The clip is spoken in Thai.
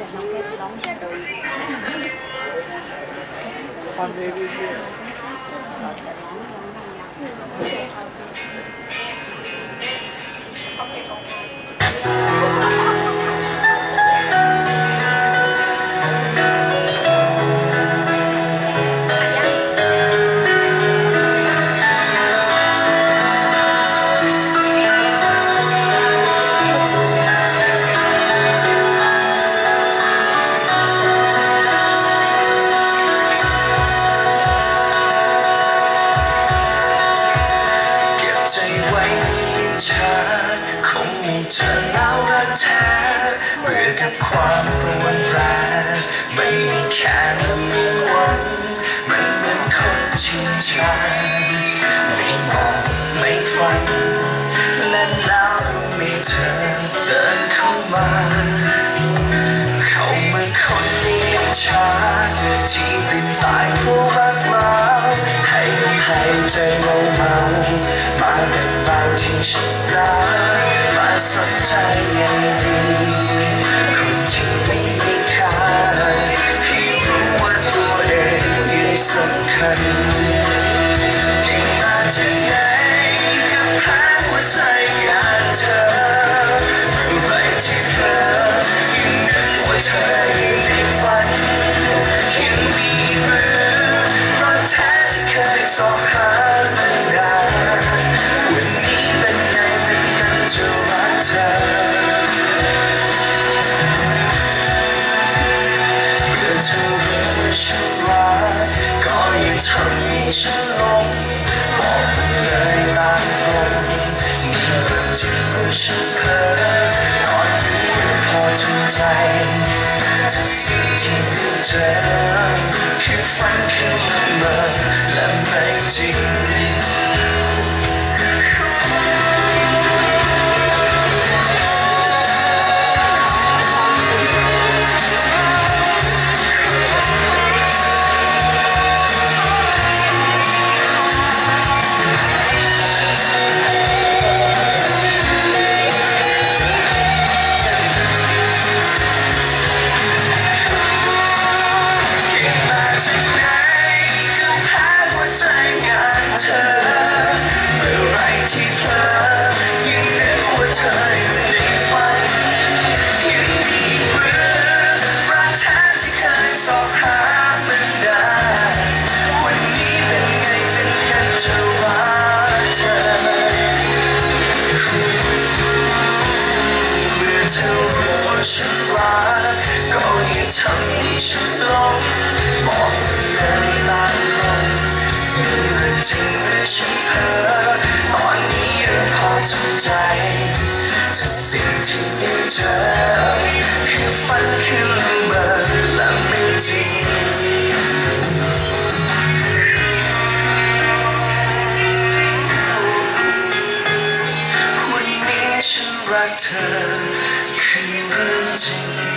กิดน้องเพชรร้อง ยินชาคงมีเธอแล้วรักแท้เบื่อกับความรวนแรงไม่มีแค่และมีหวังมันเหมือนคนชินชาไม่มองไม่ฝัน และแล้วมีเธอเดินเข้ามา เขาเหมือนคนมีชาที่เป็นตายผู้รักเราให้ลมหายใจเมาเมามาเป็น ที่ฉันรักมาสนใจยังดีคนที่ไม่มีค่าให้รู้ว่าตัวเองยังสำคัญยิ่งมาจากไหนกับแพ้หัวใจอย่างเธอ ฉันลงบอกเลยตามตรงนี่เรื่องจริงหรือฉันเพ้อตอนนี้ยังพอทำใจจะสิ่งที่ได้เจอคือฝันคือละเมอและไม่จริง ฉันหลงบอกเลยตามตรงนี่เรื่องจริงหรือฉันเพ้อตอนนี้ยังพอทำใจถ้าสิ่งที่ได้เจอคือฝันคือละเมอและไม่จริงวันนี้ฉันรักเธอคือเรื่องจริง